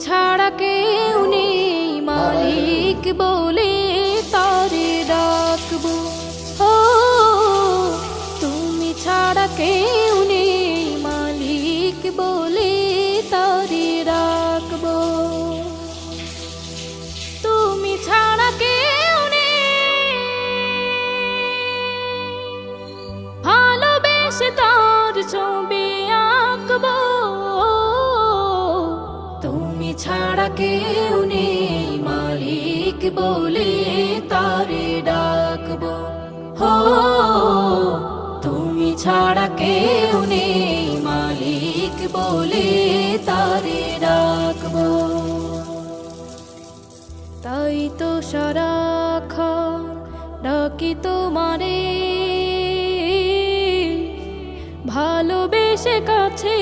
ছাড়া কেউ নেই। মালিক বলে তারে ডাকবো। ও, তুমি ছাড়া কেউ নেই। মালিক বলে তারে ডাকবো। তুমি ছাড়া কেউ নেই। ভালোবেসে তার ছবি ছাড়া কেউ নেই। মালিক বলে তারে ডাকবো। হো, তুমি ছাড়া কেউ নেই। মালিক বলে তারে ডাকবো। তাই তো সারাক্ষণ ডাকি তোমারে। ভালোবেসে কাছে